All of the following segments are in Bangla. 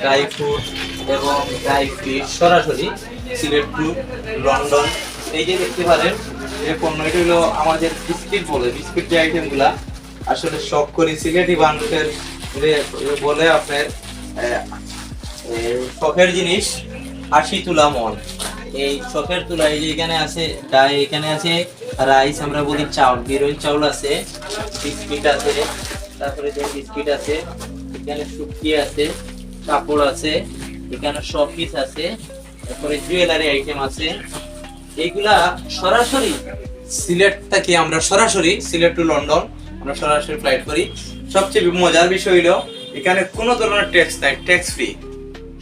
ড্রাই ফ্রুট এবং ড্রাই ফিশ সরাসরি সিলেট টু লন্ডন। এই যে দেখতে পারেন যে পণ্য, এটা হলো আমাদের বিস্কিট বলে, বিস্কিট যে আইটেমগুলা আসলে শখ করি সিলেটি মানুষের বলে আপনার শখের জিনিস আশি তুলা মন এই শখের তুলা, এই যে এখানে আছে, ডাই, এখানে আছে রাইস, আমরা বলি চাউল বিরোই চাউল আছে, বিস্কিট আছে, তারপরে যে বিস্কিট আছে, এখানে শুটকি আছে কাপড় আছে, এখানে শপিস আছে, তারপরে জুয়েলারি আইটেম আছে। এইগুলা সরাসরি সিলেট থেকে আমরা সরাসরি সিলেট টু লন্ডন আমরা সরাসরি ফ্লাইট করি। সবচেয়ে মজার বিষয় হলো, এখানে কোনো ধরনের ট্যাক্স নাই ট্যাক্স ফ্রি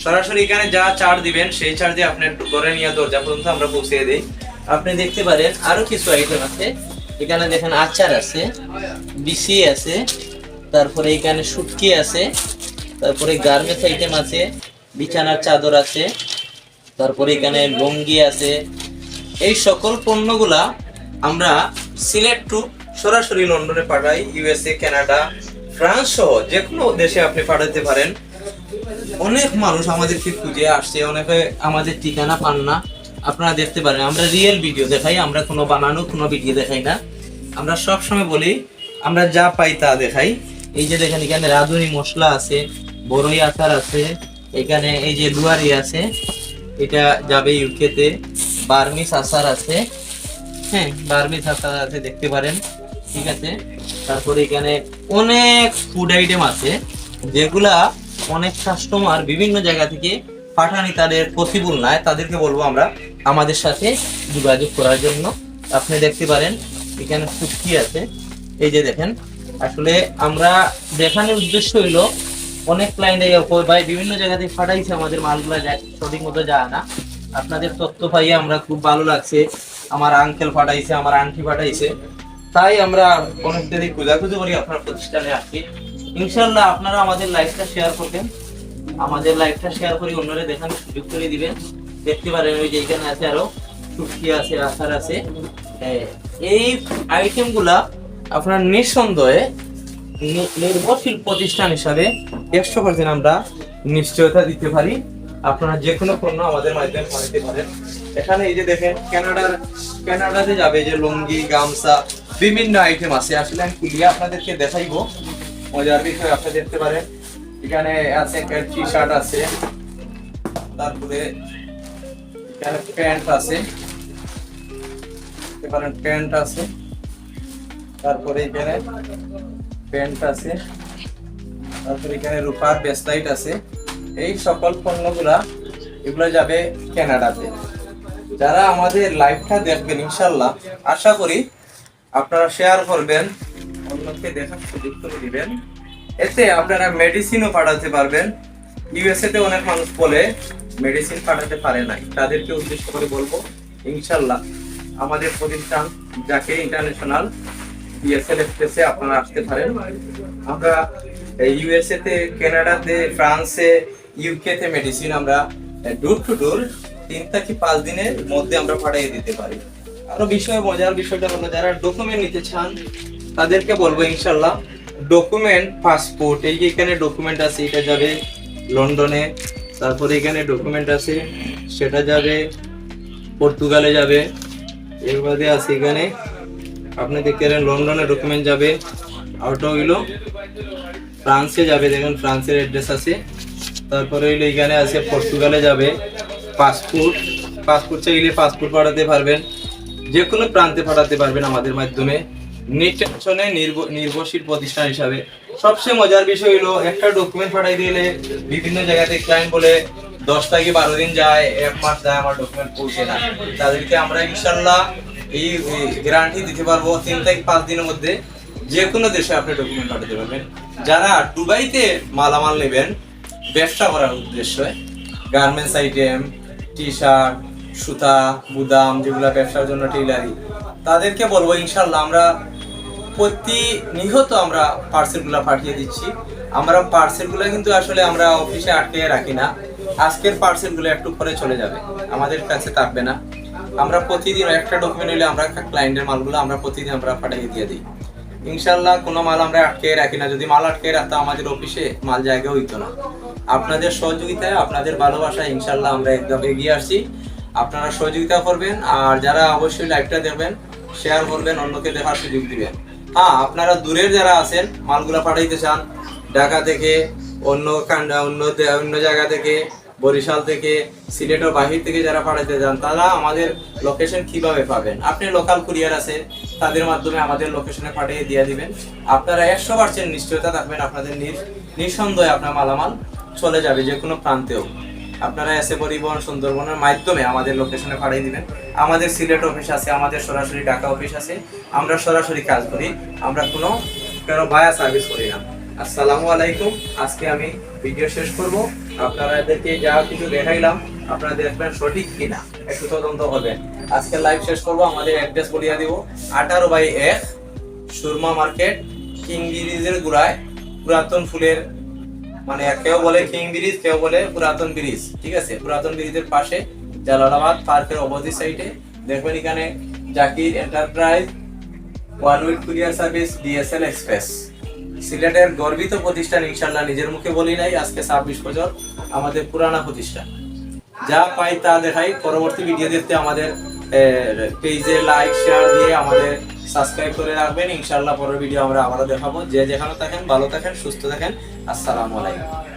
সরাসরি এখানে যা চার্জ দিবেন, সেই চার্জে আপনি ঘরে নিয়ে দরজা পর্যন্ত আমরা পৌঁছে দিই। আপনি দেখতে পারেন, আরও কিছু আইটেম আছে। এখানে দেখেন আচার আছে, বিসি আছে, তারপরে এখানে শুটকি আছে। তারপরে গার্মেন্টস আইটেম আছে, বিছানার চাদর আছে, তারপরে এখানে লুঙ্গি আছে। এই সকল পণ্যগুলা আমরা সিলেট টু সরাসরি লন্ডনে পাঠাই ইউএসএ কানাডা ফ্রান্স সহ যে কোনো দেশে আপনি পাঠাতে পারেন। অনেক মানুষ আমাদের আমাদেরকে খুঁজে আসছে, অনেকে আমাদের ঠিকানা পান না। আপনারা দেখতে পারেন, আমরা রিয়েল ভিডিও দেখাই, আমরা কোনো বানানো, কোনো ভিডিও দেখাই না। আমরা সব সময় বলি, আমরা যা পাই তা দেখাই। এই যে দেখেন, এখানে রাঁধুনি মশলা আছে বড়ই আচার আছে, এখানে এই যে লুয়ারি আছে, এটা যাবে ইউকেতে বার্মিস আচার আছে হ্যাঁ বার্মিস আচার আছে, দেখতে পারেন, ঠিক আছে? তারপরে এখানে অনেক ফুড আইটেম আছে, যেগুলা অনেক কাস্টমার বিভিন্ন জায়গা থেকে পাঠানি তাদের পসিবল নয় তাদেরকে বলব আমরা আমাদের সাথে যোগাযোগ করার জন্য। আপনি দেখতে পারেন, এখানে শুটকি আছে, এই যে দেখেন আসলে আমরা দেখানোর উদ্দেশ্য হইল, অনেক ক্লায়েন্ট ভাই বিভিন্ন জায়গা থেকে পাঠাইছে আমাদের মালগুলা সঠিক মতো যায় না। আপনাদের তথ্য পাইয়ে আমরা খুব ভালো লাগছে। আমার আঙ্কেল পাঠাইছে, আমার আন্টি পাঠাইছে। তাই আমরা অনেক দিন খোঁজাখুঁজি করি আপনার প্রতিষ্ঠানে আসছি ইনশাল্লাহ আপনারা আমাদের লাইফটা শেয়ার করবেন। আমাদের লাইফটা শেয়ার করে অন্যরা দেখানোর সুযোগ করে দিবেন। দেখতে পারেন ওই যে এখানে আছে আরও শুটকি আছে, আচার আছে। এই আইটেমগুলা আপনার নিঃসন্দেহে নির্ভরশীল প্রতিষ্ঠান হিসাবে একশো পার্সেন্ট আমরা নিশ্চয়তা দিতে পারি। আপনারা যে কোনো পণ্য আমাদের মাধ্যমে পাঠাতে পারেন। এখানে এই যে দেখেন কানাডার কানাডাতে যাবে যে লুঙ্গি, গামছা, বিভিন্ন আইটেম আছে। আসলে আমি খুলিয়ে আপনাদেরকে দেখাইবো। মজার বিষয়, আপনি দেখতে পারেন। এখানে আছে টি শার্ট আছে। তারপরে এখানে প্যান্ট আছে। দেখতে পারেন, প্যান্ট আছে। তারপরে এখানে প্যান্ট আছে, তারপরে এখানে রূপার বেসলাইট আছে। এই সকল পণ্যগুলা, এগুলো যাবে কানাডাতে যারা আমাদের লাইভটা দেখবেন, ইনশাল্লাহ, আশা করি আপনারা শেয়ার করবেন, অন্যকে দেখার সুযোগ করে দিবেন। এতে আপনারা মেডিসিনও পাঠাতে পারবেন। ইউএসএ তে অনেক মানুষ বলে, মেডিসিন পাঠাতে পারে নাই। তাদেরকে উদ্দেশ্য করে বলব, ইনশাল্লাহ। আমাদের প্রতিষ্ঠান, যাকে ইন্টারন্যাশনাল বিএসএল এক্সপ্রেসে আপনারা আসতে পারেন। আমরা ইউএসএ তে কানাডাতে ফ্রান্সে ইউকে তে মেডিসিন আমরা ডোর টু ডোর তিন থেকে পাঁচ দিনের মধ্যে আমরা পাঠিয়ে দিতে পারি। আরও বিষয়, মজার বিষয়টা হলো, যারা ডকুমেন্ট নিতে চান, তাদেরকে বলব ইনশাল্লাহ ডকুমেন্ট পাসপোর্ট এই যে এখানে ডকুমেন্ট আছে, এটা যাবে লন্ডনে, তারপরে এখানে ডকুমেন্ট আছে, সেটা যাবে পর্তুগালে যাবে, এর বাদে আছে এখানে আপনি দেখতে পারেন লন্ডনে ডকুমেন্ট যাবে আউট হইল ফ্রান্সে যাবে, দেখুন ফ্রান্সের অ্যাড্রেস আছে। তারপরে হইল এখানে আছে পর্তুগালে যাবে পাসপোর্ট পাসপোর্ট চাইলে পাসপোর্ট পাঠাতে পারবেন যে কোনো প্রান্তে পাঠাতে পারবেন আমাদের মাধ্যমে। নির্বাচনে নির্ভ- নির্ভরশীল প্রতিষ্ঠান হিসাবে। সবচেয়ে মজার বিষয় হলো একটা ডকুমেন্ট পাঠাই দিলে বিভিন্ন জায়গাতে ক্লায়েন্ট বলে, দশ থেকে বারো দিন যায়, এক মাস যায়, আমার ডকুমেন্ট পৌঁছে না। তাদেরকে আমরা ইনশাল্লাহ এই গ্যারান্টি দিতে পারব তিন থেকে পাঁচ দিনের মধ্যে যে কোনো দেশে আপনি ডকুমেন্ট পাঠাতে পারবেন। যারা দুবাইতে মালামাল নেবেন, ব্যবসা করার উদ্দেশ্যে গার্মেন্টস আইটেম টি শার্ট সুতা বুদাম যেগুলো ব্যবসার জন্য টেইলারি তাদেরকে বলব ইনশাল্লাহ আমরা প্রতিনিয়ত আমরা পার্সেলগুলো পাঠিয়ে দিচ্ছি। আমরা পার্সেলগুলো কিন্তু আসলে আমরা অফিসে আটকে রাখি না। আজকের পার্সেলগুলো একটু পরে চলে যাবে। আমাদের কাছে থাকবে না। আমরা প্রতিদিন একটা ডকুমেন্ট হলে আমরা ক্লায়েন্টের মালগুলো আমরা প্রতিদিন আমরা পাঠিয়ে দিয়ে দিই। ইনশাল্লাহ কোনো মাল আমরা আটকে রাখি না। যদি মাল আটকে রাখতাম আমাদের অফিসে মাল জায়গা হইতো না। আপনাদের সহযোগিতায়, আপনাদের ভালোবাসায় ইনশাল্লাহ আমরা একদম এগিয়ে আসছি। আপনারা সহযোগিতা করবেন, আর যারা অবশ্যই লাইভটা দেবেন শেয়ার করবেন, অন্যকে দেখার সুযোগ দিবেন। হ্যাঁ আপনারা দূরের যারা আছেন, মালগুলা পাঠাইতে চান, ঢাকা থেকে, অন্য অন্য অন্য জায়গা থেকে বরিশাল থেকে সিলেটের বাহির থেকে যারা পাঠাতে যান, তারা আমাদের লোকেশন কীভাবে পাবেন? আপনি লোকাল কুরিয়ার আছে, তাদের মাধ্যমে আমাদের লোকেশনে পাঠিয়ে দিয়ে দিবেন। আপনারা একশো পার্সেন্ট নিশ্চয়তা থাকবেন আপনাদের নিঃসন্দেহে আপনার মালামাল চলে যাবে যে কোনো প্রান্তেও। আপনারা এসে পরিবহন সুন্দরবনের মাধ্যমে আমাদের লোকেশনে পাঠিয়ে দিবেন। আমাদের সিলেট অফিস আছে, আমাদের সরাসরি ঢাকা অফিস আছে। আমরা সরাসরি কাজ করি, আমরা কোনো কারও বায়া সার্ভিস করি না। আসসালামু আলাইকুম, আজকে আমি ভিডিও শেষ করব। আপনারা এদেরকে যা কিছু দেখাইলাম, আপনারা দেখবেন সঠিক কিনা। একটু তদন্ত করবেন আজকে লাইভ শেষ করব, আমাদের অ্যাড্রেস বলিয়া দিব। আঠারো বাই এক, সুরমা মার্কেট কিং ব্রিজের গুড়ায়, পুরাতন ফুলের মানে কেউ বলে কিং ব্রিজ কেউ বলে পুরাতন ব্রিজ ঠিক আছে? পুরাতন ব্রিজের পাশে, জালালাবাদ পার্কের অপোজিট সাইডে দেখবেন এখানে Zakir enterprise one week courier service DSL express সিলেটের গর্বিত প্রতিষ্ঠান ইনশাল্লাহ নিজের মুখে বলি নাই, আজকে ছাব্বিশ বছর আমাদের পুরানা প্রতিষ্ঠান। যা পাই তা দেখাই, পরবর্তী ভিডিও দেখতে আমাদের পেজে লাইক শেয়ার দিয়ে আমাদের সাবস্ক্রাইব করে রাখবেন। ইনশাল্লাহ পরের ভিডিও আমরা আবারও দেখাবো। যে যেখানে থাকেন, ভালো থাকেন, সুস্থ থাকেন। আসসালামু আলাইকুম।